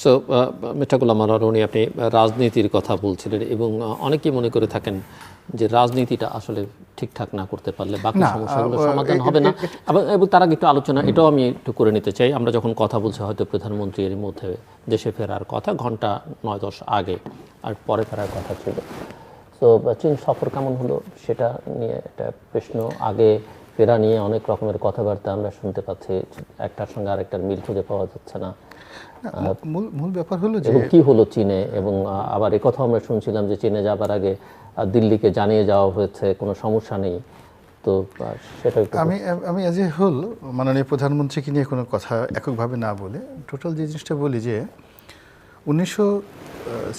So Mirza গোলাম আরনি আপনি রাজনীতির কথা বলছিলেন এবং অনেকেই মনে করে থাকেন যে রাজনীতিটা আসলে ঠিকঠাক না করতে পারলে বাকি সমস্যাগুলো সমাধান হবে না। এবং তার আগে একটু আলোচনা এটাও আমি একটু করে নিতে চাই। আমরা যখন কথা বলছি হয়তো প্রধানমন্ত্রী এর মধ্যে দেশে ফেরার কথা ঘণ্টা নয় দশ আগে আর পরে ফেরার কথা ছিল। তো চীন সফর কেমন হলো সেটা নিয়ে একটা প্রশ্ন। আগে ফেরা নিয়ে অনেক রকমের কথাবার্তা আমরা শুনতে পাচ্ছি একটার সঙ্গে আরেকটার মিল খুঁজে পাওয়া যাচ্ছে না। মূল মূল ব্যাপার হলো যে কি হলো চীনে? এবং আবার একথাও আমরা শুনছিলাম যে চীনে যাবার আগে দিল্লিকে জানিয়ে যাওয়া হয়েছে কোনো সমস্যা নেই। তো সেটা আমি আমি এজ এ হোল মাননীয় প্রধানমন্ত্রীকে নিয়ে কোনো কথা এককভাবে না বলে টোটাল যে জিনিসটা বলি যে উনিশশো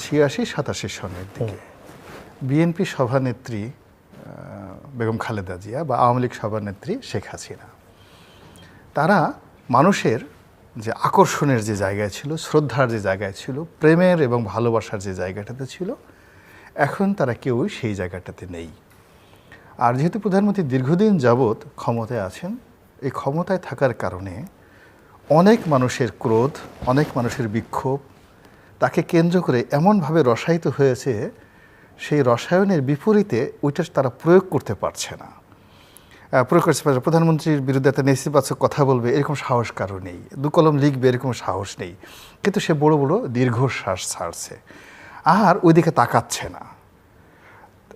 ছিয়াশি সাতাশি সনের দিকে বিএনপি সভানেত্রী বেগম খালেদা জিয়া বা আওয়ামী লীগ সভানেত্রী শেখ হাসিনা তারা মানুষের যে আকর্ষণের যে জায়গায় ছিল, শ্রদ্ধার যে জায়গায় ছিল, প্রেমের এবং ভালোবাসার যে জায়গাটাতে ছিল, এখন তারা কেউই সেই জায়গাটাতে নেই। আর যেহেতু প্রধানমন্ত্রী দীর্ঘদিন যাবৎ ক্ষমতায় আছেন, এই ক্ষমতায় থাকার কারণে অনেক মানুষের ক্রোধ, অনেক মানুষের বিক্ষোভ তাকে কেন্দ্র করে এমনভাবে রসায়িত হয়েছে, সেই রসায়নের বিপরীতে ওইটা তারা প্রয়োগ করতে পারছে না। প্রয়োগ করতে পারছে না। প্রধানমন্ত্রীর বিরুদ্ধে একটা নেতিবাচক কথা বলবে, এরকম সাহস কারও নেই। দু কলম লিখবে, এরকম সাহস নেই। কিন্তু সে বড় বড় দীর্ঘশ্বাস ছাড়ছে। আর ওইদিকে তাকাচ্ছে না।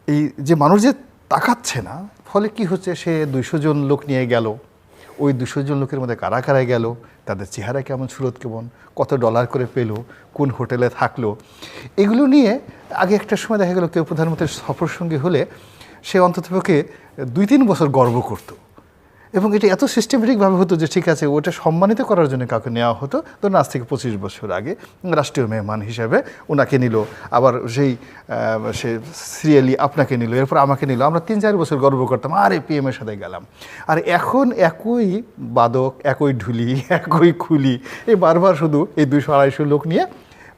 এই যে মানুষ যে তাকাচ্ছে না, ফলে কি হচ্ছে? সে দুইশো জন লোক নিয়ে গেল। ওই দুশো জন লোকের মধ্যে কারা কারা গেল? তাদের চেহারা কেমন সুরত কেমন? কত ডলার করে পেল? কোন হোটেলে থাকল? এগুলো নিয়ে আগে একটা সময় দেখা গেল কেউ প্রধানমন্ত্রীর সফর সঙ্গী হলে সে অন্ততপক্ষে দুই তিন বছর গর্ব করতো। এবং এটা এত সিস্টেমেটিকভাবে হতো যে ঠিক আছে, ওটা সম্মানিত করার জন্য কাউকে নেওয়া হতো। ধরুন আজ থেকে পঁচিশ বছর আগে রাষ্ট্রীয় মেহমান হিসাবে ওনাকে নিল, আবার সেই সে সিরিয়ালি আপনাকে নিল, এরপর আমাকে নিল। আমরা তিন চার বছর গর্ব করতাম, আরে পিএম এর সাথে গেলাম। আর এখন একই বাদক, একই ঢুলি, একই খুলি এই বারবার শুধু এই দুশো আড়াইশো লোক নিয়ে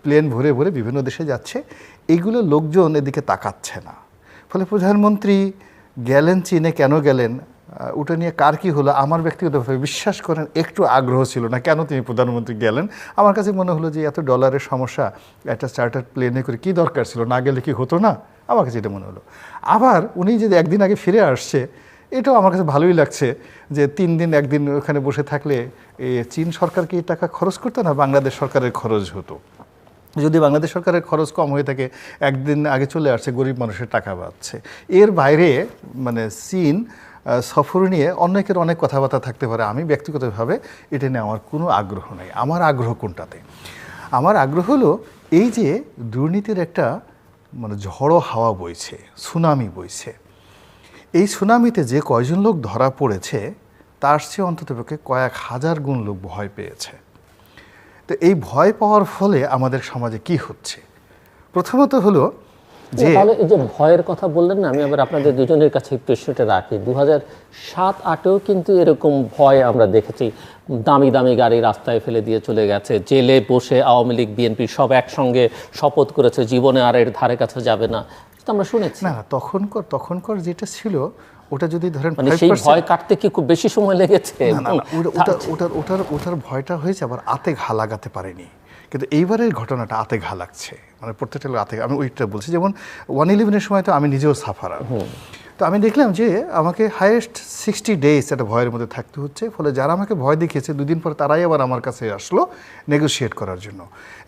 প্লেন ভরে ভরে বিভিন্ন দেশে যাচ্ছে। এইগুলো লোকজন এদিকে তাকাচ্ছে না। ফলে প্রধানমন্ত্রী গেলেন, চীনে কেন গেলেন ওটা নিয়ে কার কি হলো, আমার ব্যক্তিগতভাবে বিশ্বাস করেন, একটু আগ্রহ ছিল না। কেন তিনি প্রধানমন্ত্রী গেলেন? আমার কাছে মনে হলো যে এত ডলারের সমস্যা, একটা চার্টার প্লেনে করে কি দরকার ছিল? না গেলে কি হতো না? আমার কাছে এটা মনে হলো। আবার উনি যদি একদিন আগে ফিরে আসছে, এটাও আমার কাছে ভালোই লাগছে যে তিন দিন একদিন ওখানে বসে থাকলে চীন সরকারকে এই টাকা খরচ করতো না? বাংলাদেশ সরকারের খরচ হতো। যদি বাংলাদেশ সরকারের খরচ কম হয়ে থাকে, একদিন আগে চলে আসছে, গরিব মানুষের টাকা পাচ্ছে এর বাইরে মানে চীন সফর নিয়ে অনেকের অনেক কথাবার্তা থাকতে পারে। আমি ব্যক্তিগতভাবে এটা নিয়ে আমার কোনো আগ্রহ নেই। আমার আগ্রহ কোনটাতে? আমার আগ্রহ হলো এই যে দুর্নীতির একটা মানে ঝড়ো হাওয়া বইছে, সুনামি বইছে। এই সুনামিতে যে কয়জন লোক ধরা পড়েছে, তার চেয়ে অন্ততপক্ষে কয়েক হাজার গুণ লোক ভয় পেয়েছে। তো এই ভয় পাওয়ার ফলে আমাদের সমাজে কি হচ্ছে? প্রথমত হলো যে তাহলে এই যে ভয়ের কথা বললেন না আমি আবার আপনাদের দুজনের কাছে এই প্রশ্নটা রাখি। দু হাজার সাত আটেও কিন্তু এরকম ভয় আমরা দেখেছি। দামি দামি গাড়ি রাস্তায় ফেলে দিয়ে চলে গেছে। জেলে বসে আওয়ামী লীগ বিএনপি সব একসঙ্গে শপথ করেছে জীবনে আর এর ধারে কাছে যাবে না। আমরা শুনেছি। না তখনকার তখনকার যেটা ছিল ওটা যদি ধরেন মানে সেই ভয় কাটতে কি খুব বেশি সময় লেগেছে? ওটা- ওটা- ওটার ওটার ওটার ভয়টা হয়েছে আবার আতে ঘা লাগাতে পারেনি। কিন্তু এইবারের ঘটনাটা আতে ঘা লাগছে। মানে প্রত্যেকটা লোক আতে আমি ওইটা বলছি যেমন ওয়ান ইলেভেনের সময় তো আমি নিজেও সাফারার তো আমি দেখলাম যে আমাকে হায়েস্ট সিক্সটি ডেজ একটা ভয়ের মধ্যে থাকতে হচ্ছে। ফলে যারা আমাকে ভয় দেখিয়েছে দুদিন পর তারাই আবার আমার কাছে আসলো নেগোশিয়েট করার জন্য।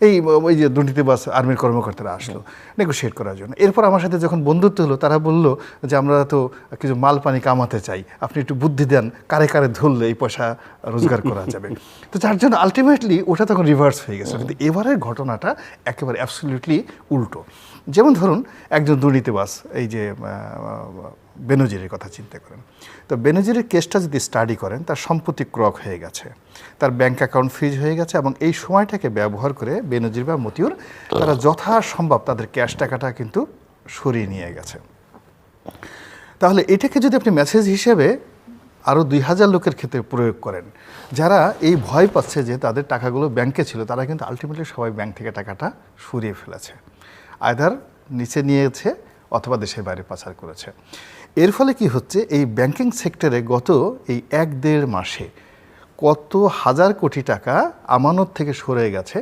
এই ওই যে দুর্নীতিবাস আর্মির কর্মকর্তারা আসলো নেগোশিয়েট করার জন্য। এরপর আমার সাথে যখন বন্ধুত্ব হলো তারা বলল যে আমরা তো কিছু মাল পানি কামাতে চাই। আপনি একটু বুদ্ধি দেন কারে কারে ধরলে এই পয়সা রোজগার করা যাবে? তো যার জন্য আলটিমেটলি ওটা তখন রিভার্স হয়ে গেছে। কিন্তু এবারের ঘটনাটা একেবারে অ্যাবসলিউটলি উল্টো। যেমন ধরুন একজন দুর্নীতিবাস এই যে বেনজিরের কথা চিন্তা করেন। তো বেনজিরের কেসটা যদি স্টাডি করেন তার সম্পত্তি ক্রক হয়ে গেছে তার ব্যাংক অ্যাকাউন্ট ফ্রিজ হয়ে গেছে এবং এই সময়টাকে ব্যবহার করে বেনজির বা মতিউর তারা যথাসম্ভব তাদের ক্যাশ টাকাটা কিন্তু সরিয়ে নিয়ে গেছে। তাহলে এটাকে যদি আপনি মেসেজ হিসেবে আরও দুই হাজার লোকের ক্ষেত্রে প্রয়োগ করেন যারা এই ভয় পাচ্ছে যে তাদের টাকাগুলো ব্যাংকে ছিল তারা কিন্তু আলটিমেটলি সবাই ব্যাংক থেকে টাকাটা সরিয়ে ফেলেছে। আয়দার নিচে নিয়েছে অথবা দেশের বাইরে পাচার করেছে। এর ফলে কি হচ্ছে? এই ব্যাংকিং সেক্টরে গত এই এক দেড় মাসে কত হাজার কোটি টাকা আমানত থেকে সরে গেছে।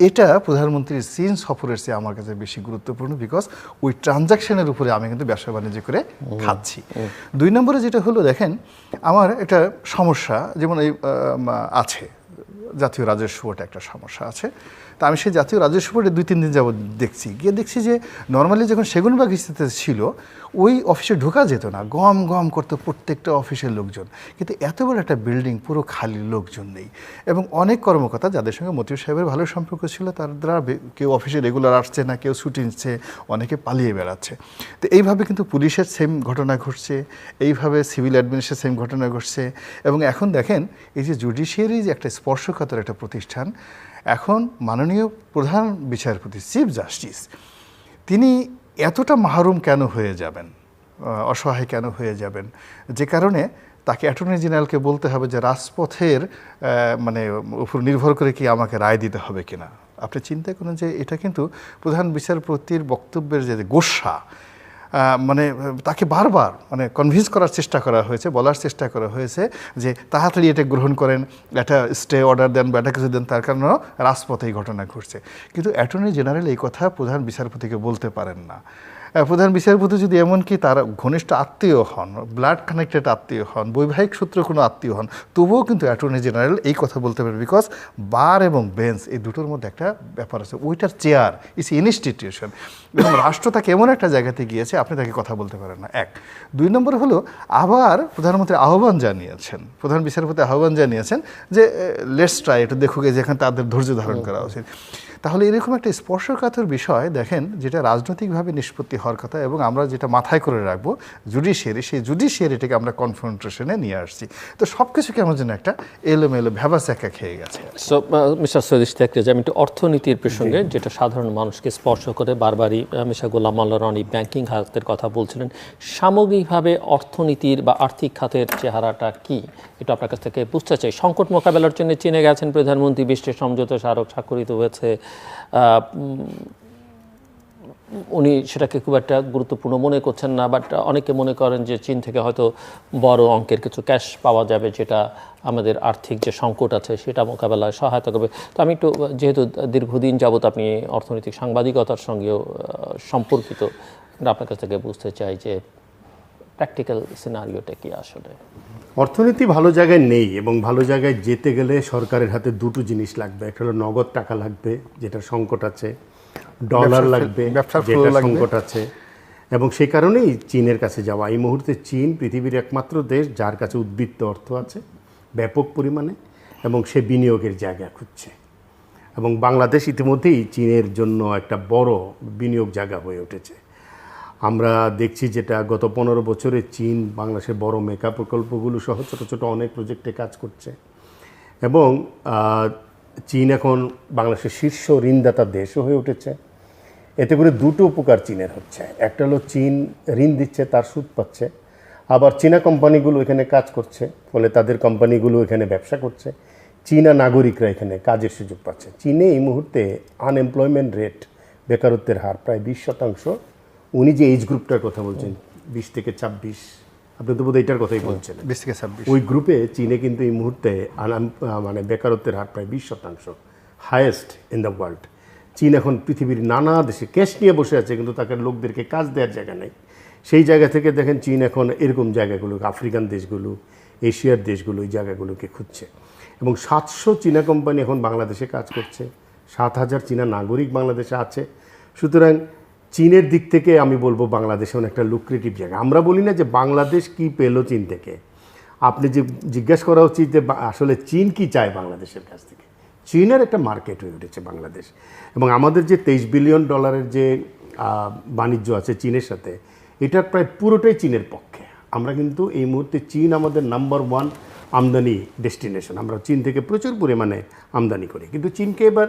এটা প্রধানমন্ত্রীর চীন সফরের চেয়ে আমার কাছে বেশি গুরুত্বপূর্ণ বিকজ ওই ট্রানজাকশনের উপরে আমি কিন্তু ব্যবসা বাণিজ্য করে খাচ্ছি। দুই নম্বরে যেটা হলো দেখেন আমার একটা সমস্যা যেমন এই আছে জাতীয় রাজস্ব বোর্ডে একটা সমস্যা আছে। তা আমি সেই জাতীয় রাজস্ব বোর্ডে দুই, তিন দিন যাবত দেখছি। গিয়ে দেখছি যে নর্মালি যখন সেগুনবাগ স্থিতিতে ছিল, ওই অফিসে ঢোকা যেত না। গম গম করতো প্রত্যেকটা অফিসের লোকজন। কিন্তু এত বড় একটা বিল্ডিং পুরো খালি লোকজন নেই। এবং অনেক কর্মকর্তা যাদের সঙ্গে মতিউর সাহেবের ভালো সম্পর্ক ছিল, তার দ্বারা কেউ অফিসে রেগুলার আসছে না, কেউ ছুটি নিচ্ছে, অনেকে পালিয়ে বেড়াচ্ছে। তো এইভাবে কিন্তু পুলিশের সেম ঘটনা ঘটছে, এইভাবে সিভিল অ্যাডমিনিস্ট্রেশন সেম ঘটনা ঘটছে। এবং এখন দেখেন, এই যে জুডিশিয়ারি যে একটা স্পর্শকাতর একটা প্রতিষ্ঠান, এখন মাননীয় প্রধান বিচারপতি, চিফ জাস্টিস, তিনি এতটা মাহরুম কেন হয়ে যাবেন? অসহায় কেন হয়ে যাবেন? যে কারণে তাকে অ্যাটর্নি জেনারেলকে বলতে হবে যে রাজপথের মানে উপর নির্ভর করে কি আমাকে রায় দিতে হবে কিনা। আপনি চিন্তা করুন যে এটা কিন্তু প্রধান বিচারপতির বক্তব্যের যে গোসা মানে তাকে বারবার মানে কনভিন্স করার চেষ্টা করা হয়েছে, বলার চেষ্টা করা হয়েছে যে তাড়াতাড়ি এটা গ্রহণ করেন, একটা স্টে অর্ডার দেন বা একটা কিছু দেন, তার কারণেও রাজপথে এই ঘটনা ঘটছে। কিন্তু অ্যাটর্নি জেনারেল এই কথা প্রধান বিচারপতিকে বলতে পারেন না। প্রধান বিচারপতি যদি এমনকি তার ঘনিষ্ঠ আত্মীয় হন ব্লাড কানেক্টেড আত্মীয় হন বৈবাহিক সূত্রে কোনো আত্মীয় হন তবুও কিন্তু অ্যাটর্নি জেনারেল এই কথা বলতে পারে বিকজ বার এবং বেঞ্চ এই দুটোর মধ্যে একটা ব্যাপার আছে। ওইটার চেয়ার ইস ইনস্টিটিউশন এবং রাষ্ট্র তাকে এমন একটা জায়গাতে গিয়েছে আপনি তাকে কথা বলতে পারেন না। এক। দুই নম্বর হলো আবার প্রধানমন্ত্রী আহ্বান জানিয়েছেন প্রধান বিচারপতি আহ্বান জানিয়েছেন যে লেটস ট্রাই এটা দেখুক যেখানে তাদের ধৈর্য ধারণ করা উচিত। তাহলে এরকম একটা স্পর্শকাতর বিষয় দেখেন যেটা রাজনৈতিকভাবে নিষ্পত্তি হওয়ার কথা এবং আমরা যেটা মাথায় করে রাখব জুডিশিয়ারি সেই জুডিশিয়ারিটাকে আমরা কনফ্রন্টেশনে নিয়ে আসছি। তো সব কিছু কেমন যেন একটা এলোমেলো ভ্যাবাস্যাকা খেয়ে গেছে। সো মিস্টার সৈয়দ ইশতিয়াক রেজা, আমি একটু অর্থনীতির প্রসঙ্গে যেটা সাধারণ মানুষকে স্পর্শ করে বারবারই মিশা গোলাম আল্লাহ রনি ব্যাংকিং খাতের কথা বলছিলেন। সামগ্রিকভাবে অর্থনীতির বা আর্থিক খাতের চেহারাটা কি? এটা আপনার কাছ থেকে বুঝতে চাই। সংকট মোকাবেলার জন্য চীনে গেছেন প্রধানমন্ত্রী বৃষ্টি সমঝোতা স্মারক স্বাক্ষরিত হয়েছে। উনি সেটাকে খুব একটা গুরুত্বপূর্ণ মনে করছেন না বাট অনেকে মনে করেন যে চীন থেকে হয়তো বড় অঙ্কের কিছু ক্যাশ পাওয়া যাবে যেটা আমাদের আর্থিক যে সংকট আছে সেটা মোকাবেলায় সহায়তা করবে। তো আমি একটু, যেহেতু দীর্ঘদিন যাবত আপনি অর্থনৈতিক সাংবাদিকতার সঙ্গেও সম্পর্কিত আপনার কাছ থেকে বুঝতে চাই যে প্র্যাকটিক্যাল সিনারিওটা কি আসলে। অর্থনীতি ভালো জায়গায় নেই এবং ভালো জায়গায় যেতে গেলে সরকারের হাতে দুটো জিনিস লাগবে। একটা হলো নগদ টাকা লাগবে যেটা সংকট আছে। ডলার লাগবে যেটা সংকট আছে। এবং সেই কারণেই চীনের কাছে যাওয়া। এই মুহূর্তে চীন পৃথিবীর একমাত্র দেশ যার কাছে উদ্বৃত্ত অর্থ আছে ব্যাপক পরিমাণে এবং সে বিনিয়োগের জায়গা খুঁজছে। এবং বাংলাদেশ ইতিমধ্যেই চীনের জন্য একটা বড় বিনিয়োগ জায়গা হয়ে উঠেছে। আমরা দেখছি যেটা গত পনেরো বছরে চীন বাংলাদেশের বড় মেকা প্রকল্পগুলো সহ ছোটো ছোটো অনেক প্রজেক্টে কাজ করছে। এবং চীন এখন বাংলাদেশের শীর্ষ ঋণদাতা দেশও হয়ে উঠেছে। এতে করে দুটো উপকার চীনের হচ্ছে। একটা হলো চীন ঋণ দিচ্ছে, তার সুদ পাচ্ছে। আবার চীনা কোম্পানিগুলো এখানে কাজ করছে, ফলে তাদের কোম্পানিগুলো এখানে ব্যবসা করছে। চীনা নাগরিকরা এখানে কাজের সুযোগ পাচ্ছে। চীনে এই মুহূর্তে আনএমপ্লয়মেন্ট রেট বেকারত্বের হার প্রায় বিশ শতাংশ। উনি যে এইজ গ্রুপটার কথা বলছেন, বিশ থেকে ছাব্বিশ। আপনি তো বোধহয় এটার কথাই বলছেন বিশ থেকে ছাব্বিশ ওই গ্রুপে চীনে কিন্তু এই মুহূর্তে আনাম- মানে বেকারত্বের হার প্রায় বিশ শতাংশ হায়েস্ট ইন দ্য ওয়ার্ল্ড চীন এখন পৃথিবীর নানা দেশে ক্যাশ নিয়ে বসে আছে কিন্তু তাকে লোকদেরকে কাজ দেওয়ার জায়গা নেই। সেই জায়গা থেকে দেখেন চীন এখন এরকম জায়গাগুলো আফ্রিকান দেশগুলো এশিয়ার দেশগুলো এই জায়গাগুলোকে খুঁজছে। এবং সাতশো চীনা কোম্পানি এখন বাংলাদেশে কাজ করছে। সাত হাজার চীনা নাগরিক বাংলাদেশে আছে। সুতরাং চীনের দিক থেকে আমি বলব বাংলাদেশ একটা লুক্রেটিভ জায়গা। আমরা বলি না যে বাংলাদেশ কি পেল চীন থেকে। আপনি যে জিজ্ঞেস করা উচিত যে আসলে চীন কি চায় বাংলাদেশের কাছ থেকে? চীনের একটা মার্কেট হয়ে উঠেছে বাংলাদেশ। এবং আমাদের যে তেইশ বিলিয়ন ডলারের যে বাণিজ্য আছে চীনের সাথে, এটা প্রায় পুরোটাই চীনের পক্ষে। আমরা কিন্তু এই মুহূর্তে চীন আমাদের নাম্বার ওয়ান আমদানি ডেস্টিনেশন আমরা চীন থেকে প্রচুর পরিমাণে আমদানি করি। কিন্তু চীনকে এবার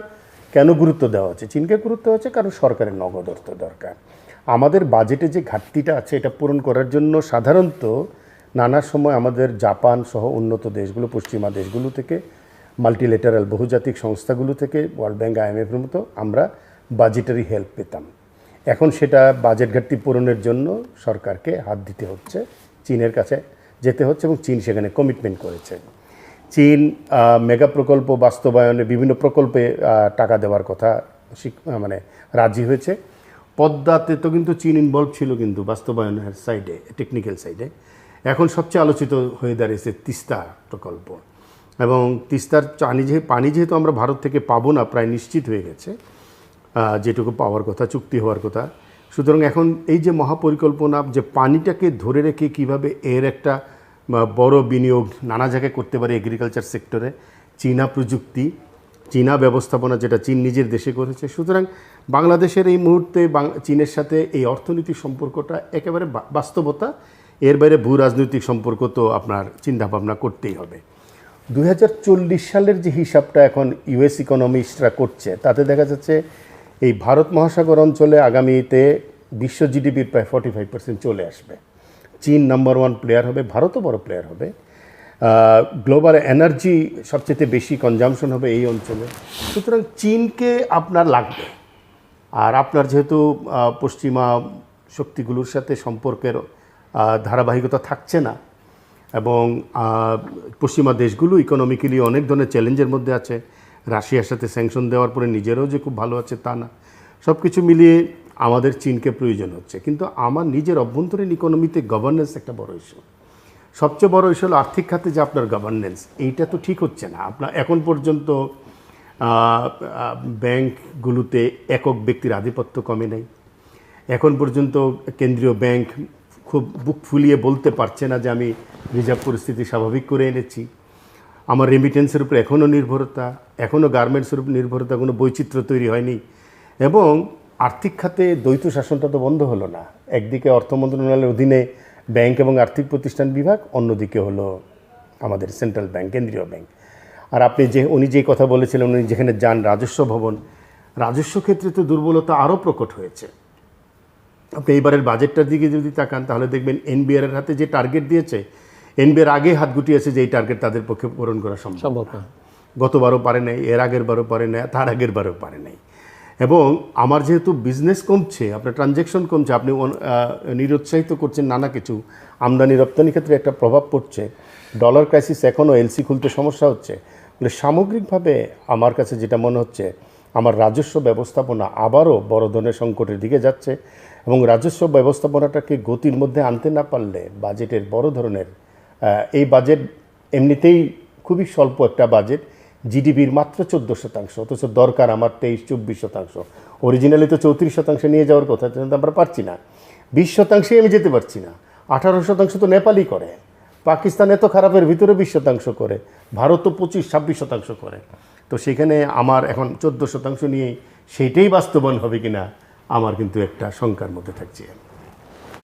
কেন গুরুত্ব দেওয়া হচ্ছে? চীনকে গুরুত্ব হচ্ছে কারণ সরকারের নগদ অর্থ দরকার। আমাদের বাজেটে যে ঘাটতিটা আছে, এটা পূরণ করার জন্য সাধারণত নানা সময় আমাদের জাপান সহ উন্নত দেশগুলো, পশ্চিমা দেশগুলো থেকে মাল্টিলেটারাল বহুজাতিক সংস্থাগুলো থেকে ওয়ার্ল্ড ব্যাংক আইএমএফের মতো আমরা বাজেটারি হেল্প পেতাম। এখন সেটা বাজেট ঘাটতি পূরণের জন্য সরকারকে হাত দিতে হচ্ছে, চীনের কাছে যেতে হচ্ছে এবং চীন সেখানে কমিটমেন্ট করেছে। চীন মেগা প্রকল্প বাস্তবায়নে বিভিন্ন প্রকল্পে টাকা দেওয়ার কথা মানে রাজি হয়েছে। পদ্মাতে তো কিন্তু চীন ইনভলভ ছিল কিন্তু বাস্তবায়নের সাইডে টেকনিক্যাল সাইডে এখন সবচেয়ে আলোচিত হয়ে দাঁড়িয়েছে তিস্তা প্রকল্প। এবং তিস্তার পানি যেহেতু পানি যেহেতু আমরা ভারত থেকে পাবো না, প্রায় নিশ্চিত হয়ে গেছে যেটুকু পাওয়ার কথা, চুক্তি হওয়ার কথা। সুতরাং এখন এই যে মহাপরিকল্পনা, যে পানিটাকে ধরে রেখে কীভাবে এর একটা বড় বিনিয়োগ নানা জায়গায় করতে পারে এগ্রিকালচার সেক্টরে চীনা প্রযুক্তি, চীনা ব্যবস্থাপনা যেটা চীন নিজের দেশে করেছে। সুতরাং বাংলাদেশের এই মুহূর্তে চীনের সাথে এই অর্থনৈতিক সম্পর্কটা একেবারে বাস্তবতা। এর বাইরে ভূ রাজনৈতিক সম্পর্ক তো আপনার চিন্তাভাবনা করতেই হবে। দু হাজার চল্লিশ সালের যে হিসাবটা এখন ইউএস ইকোনমিস্টরা করছে, তাতে দেখা যাচ্ছে এই ভারত মহাসাগর অঞ্চলে আগামীতে বিশ্ব জিডিপির প্রায় ফর্টি ফাইভ পার্সেন্ট চলে আসবে। চীন নাম্বার ওয়ান প্লেয়ার হবে, ভারতও বড় প্লেয়ার হবে। গ্লোবাল এনার্জি সবচেয়ে বেশি কনজামশন হবে এই অঞ্চলে। সুতরাং চীনকে আপনার লাগবে। আর আপনার যেহেতু পশ্চিমা শক্তিগুলোর সাথে সম্পর্কের ধারাবাহিকতা থাকছে না এবং পশ্চিমা দেশগুলো ইকোনমিক্যালি অনেক ধরনের চ্যালেঞ্জের মধ্যে আছে। রাশিয়ার সাথে স্যাংশন দেওয়ার পরে নিজেরাও যে খুব ভালো আছে তা না। সব কিছু মিলিয়ে আমাদের চীনকে প্রয়োজন হচ্ছে। কিন্তু আমার নিজের অভ্যন্তরীণ ইকোনমিতে গভর্নেন্স একটা বড় ইস্যু সবচেয়ে বড় ইস্যু হলো আর্থিক খাতে যে আপনার গভর্নেন্স এইটা তো ঠিক হচ্ছে না। আপনার এখন পর্যন্ত ব্যাংকগুলোতে একক ব্যক্তির আধিপত্য কমে নেই। এখন পর্যন্ত কেন্দ্রীয় ব্যাংক খুব বুক ফুলিয়ে বলতে পারছে না যে আমি রিজার্ভ পরিস্থিতি স্বাভাবিক করে এনেছি। আমার রেমিটেন্সের উপর এখনও নির্ভরতা এখনও গার্মেন্টসের উপর নির্ভরতা, কোনো বৈচিত্র্য তৈরি হয়নি। এবং আর্থিক খাতে দ্বৈত শাসনটা তো বন্ধ হলো না। একদিকে অর্থ মন্ত্রণালয়ের অধীনে ব্যাংক এবং আর্থিক প্রতিষ্ঠান বিভাগ অন্যদিকে হলো আমাদের সেন্ট্রাল ব্যাংক কেন্দ্রীয় ব্যাংক। আর আপনি যে উনি যে কথা বলেছিলেন উনি যেখানে যান রাজস্ব ভবন রাজস্ব ক্ষেত্রে তো দুর্বলতা আরও প্রকট হয়েছে। আপনি এইবারের বাজেটটার দিকে যদি তাকান তাহলে দেখবেন এনবিআর এর হাতে যে টার্গেট দিয়েছে এনবিআর আগে হাত গুটিয়েছে যে এই টার্গেট তাদের পক্ষে পূরণ করা সম্ভব সম্ভব না। গতবারও পারে নাই এর আগের বারও পারে নাই তার আগের বারও পারে নাই। এবং আমার যেহেতু বিজনেস কমছে, আপনার ট্রানজ্যাকশন কমছে, আপনি নিরুৎসাহিত করছেন নানা কিছু, আমদানি রপ্তানি ক্ষেত্রে একটা প্রভাব পড়ছে। ডলার ক্রাইসিস এখনও এলসি খুলতে সমস্যা হচ্ছে। সামগ্রিকভাবে আমার কাছে যেটা মনে হচ্ছে, আমার রাজস্ব ব্যবস্থাপনা আবারও বড় ধরনের সংকটের দিকে যাচ্ছে এবং রাজস্ব ব্যবস্থাপনাটাকে গতির মধ্যে আনতে না পারলে বাজেটের বড় ধরনের এই বাজেট এমনিতেই খুবই স্বল্প একটা বাজেট জিডিপির মাত্র চোদ্দ শতাংশ, অথচ দরকার আমার তেইশ, চব্বিশ শতাংশ। অরিজিনালি তো চৌত্রিশ শতাংশ নিয়ে যাওয়ার কথা কিন্তু আমরা পারছি না। বিশ শতাংশে আমি যেতে পারছি না। আঠারো শতাংশ তো নেপালই করে। পাকিস্তান এত খারাপের ভিতরে বিশ শতাংশ করে। ভারত তো পঁচিশ, ছাব্বিশ শতাংশ করে। তো সেখানে আমার এখন চোদ্দ শতাংশ নিয়ে সেইটাই বাস্তবায়ন হবে কিনা, আমার কিন্তু একটা শঙ্কার মধ্যে থাকছে।